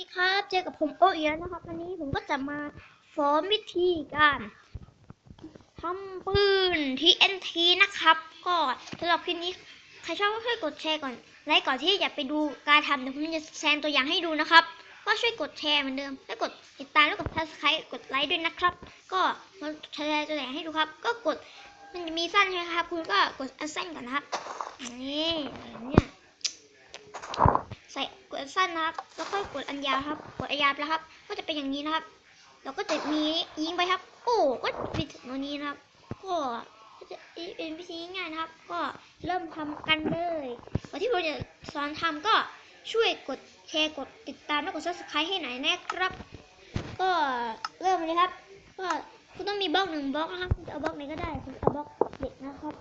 สวัสดีครับ เจอกับผมโอเอียนะครับ วันนี้ผมก็จะมาสอนวิธีการทำปืน TNT นะครับ ก็สำหรับคลิปนี้ ใครชอบก็ช่วยกดแชร์ก่อน ไลค์ก่อนที่จะไปดูการทำเดี๋ยวผมจะแซนตัวอย่างให้ดูนะครับ ก็ช่วยกดแชร์เหมือนเดิม และกดติดตามแล้วกด subscribe กดไลค์ด้วยนะครับ ก็มาแชร์ตัวอย่างให้ดูครับ ก็กดมันจะมีสั้นใช่ไหมครับ คุณก็กดอันสั้นก่อนนะครับ นี่เนี่ย ส่กดอันสั้นนะครับ แล้วก็กดอันยาวครับ กดอันยาวแล้วครับ ก็จะเป็นอย่างนี้นะครับแล้วก็จะมียิงไปครับ โอ้ก็ปิดตัวนี้นะครับ ก็จะเป็นวิธีง่ายนะครับ ก็เริ่มทำกันเลยก่อนที่ผมจะสอนทำก็ช่วยกดแชร์กดติดตามและกด subscribe ให้หน่อยนะครับ ก็เริ่มเลยครับ ก็คุณต้องมีบล็อกหนึ่งบล็อกนะครับคุณจะเอาบล็อกไหนก็ได้คุณเอาบล็อกเด็กนะครับ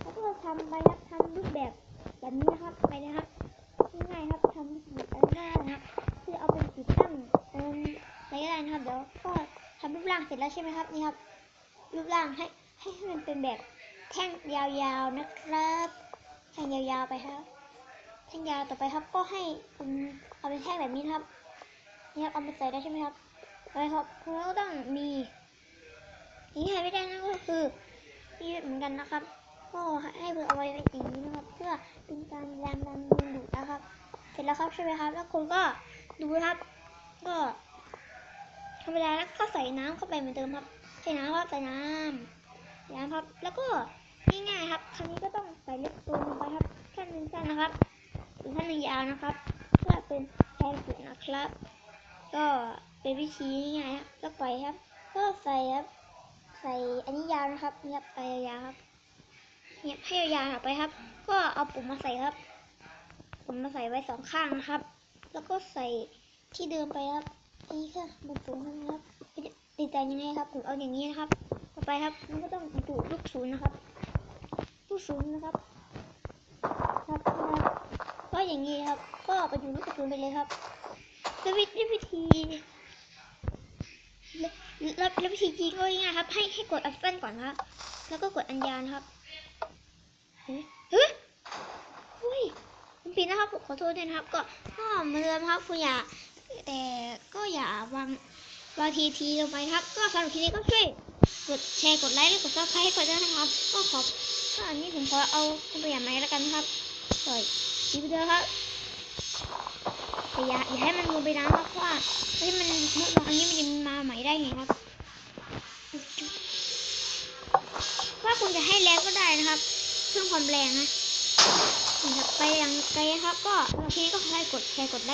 แล้วก็ทำไปครับทำรูปแบบแบบนี้นะครับไปนะครับ ง่ายๆครับทำสีอันได้นะครับคือเอาเป็นสีตั้งเป็น อะไรก็ได้นะครับ เดี๋ยวก็ทำรูปร่างเสร็จแล้วใช่ไหมครับนี่ครับ รูปร่างให้ให้มันเป็นแบบแท่งยาวๆนะครับแท่งยาวๆไปครับแท่งยาวต่อไปครับ ก็ให้คุณเอาเป็นแท่งแบบนี้นครับ นี่ครับเอาไปใส่ได้ใช่ไหมครับไปครับคุณก็ต้องมีนี่ใครไม่ได้นั่นก็คือนี่เหมือนกันนะครับก็ให้คุณเอาไว้อย่างนี้นะครับ เพื่อเป็นการแรงดันดึงดูดนะครับ เสร็จแล้วครับใช่ไหมครับ แล้วคุณก็ดูครับ ก็ รรมดาแล้วก็ใส่น้ำเข้าไปเหมือนเดิมครับ ใส่น้ำครับใส่น้ำใส่น้ำครับ แล้วก็ง่ายๆครับครั้งนี้ก็ต้องใส่เล็กตัวลงไปครับแค่นหนึ่งสั้นนะครับอีกท่านหนึ่งยาวนะครับ เพื่อเป็นแทนสุดนะครับ ก็เป็นวิธีง่ายๆครับแล้วปล่อยครับ ก็ใส่ครับ ใส่อันนี้ยาวนะครับเนี่ครับไปยาวครับเนี่ยให้ยาวไปครับ ก็เอาปุ่มมาใส่ครับปุ่มมาใส่ไว้สองข้างนะครับ แล้วก็ใส่ที่เดิมไปครับ นี่ค่ะบนปุ่มนะครับติดใจยังไงครับผมเอาอย่างนี้นะครับ ต่อไปครับ มันก็ต้องบรรจุลูกศูนย์นะครับ ลูกศูนย์นะครับ ครับนะครับก็อย่างนี้ครับ ก็บรรจุลูกศูนย์ไปเลยครับแล้ววิธีวิธีแล้วแล้ววิธียิงก็ง่ายครับ ให้ให้กดอัพเฟนก่อนนะครับ แล้วก็กดอันยาวนะครับเฮ้ยเฮ้ยอุ้ยคุณปีนะครับผมขอโทษด้วยนะครับ ก็ก็เหมือนเดิมครับคุณอย่าแต่ก็อย่า วางวางทีทีลงไปครับ ก็สำหรับทีนี้ก็ช่วยกดแชร์กดไลค์และกดซับสไครต์ให้ก่อนด้วยนะครับ ก็ขอบก็อันนี้ผมขอเอาเป็นตัวอย่างมาแล้วกันครับปล่อยดีไปเดียวครับแต่อย่าอย่าให้มันลงไปนะครับเพราะว่าให้มันมุดลงอันนี้มันจะมาใหม่ได้ไงครับว่าคุณจะให้แรงก็ได้นะครับเพิ่มความแรงนะไปยังไกลครับ ก็ทีนี้ก็ให้กดแชร์กดไลค์